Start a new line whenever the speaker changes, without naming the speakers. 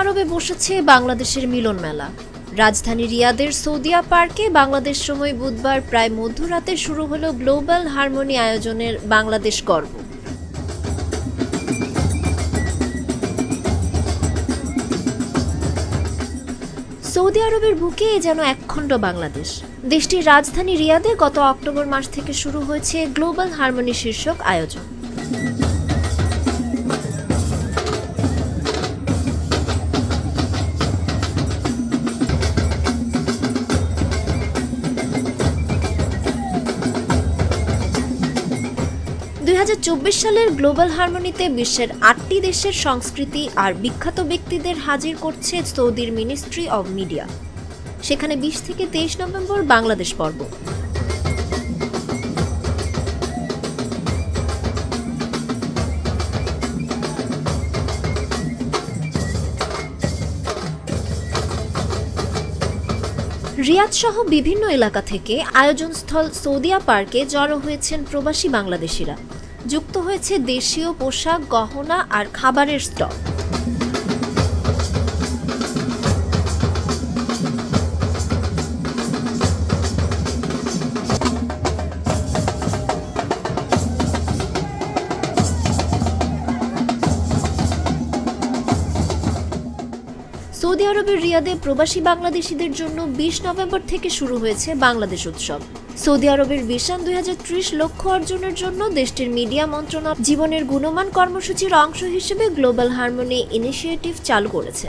আরবে বসেছে বাংলাদেশের মিলন মেলা। রাজধানী রিয়াদের সৌদিয়া পার্কে বাংলাদেশ সময় বুধবার প্রায় মধ্যরাতে শুরু হলো গ্লোবাল হারমোনি আয়োজনের বাংলাদেশ গর্ব। সৌদি আরবের বুকে যেন একখণ্ড বাংলাদেশ। দেশটির রাজধানী রিয়াদে গত অক্টোবর মাস থেকে শুরু হয়েছে গ্লোবাল হারমোনি শীর্ষক আয়োজন। দুই হাজার চব্বিশ সালের গ্লোবাল হারমোনিতে বিশ্বের আটটি দেশের সংস্কৃতি আর বিখ্যাত ব্যক্তিদের হাজির করছে সৌদির মিনিস্ট্রি অব মিডিয়া। সেখানে বিশ থেকে তেইশ নভেম্বর বাংলাদেশ পর্ব। রিয়াদ সহ বিভিন্ন এলাকা থেকে আয়োজনস্থল সৌদিয়া পার্কে জড়ো হয়েছেন প্রবাসী বাংলাদেশিরা। যুক্ত হয়েছে দেশীয় পোশাক, গহনা আর খাবারের স্টল। সৌদি আরবের রিয়াদে প্রবাসী বাংলাদেশিদের জন্য বিশ নভেম্বর থেকে শুরু হয়েছে বাংলাদেশ উৎসব। সৌদি আরবের ভিশন দুই লক্ষ্য অর্জনের জন্য দেশটির মিডিয়া মন্ত্রণালয় জীবনের গুণমান কর্মসূচির অংশ হিসেবে গ্লোবাল হারমোনি ইনিশিয়েটিভ চালু করেছে।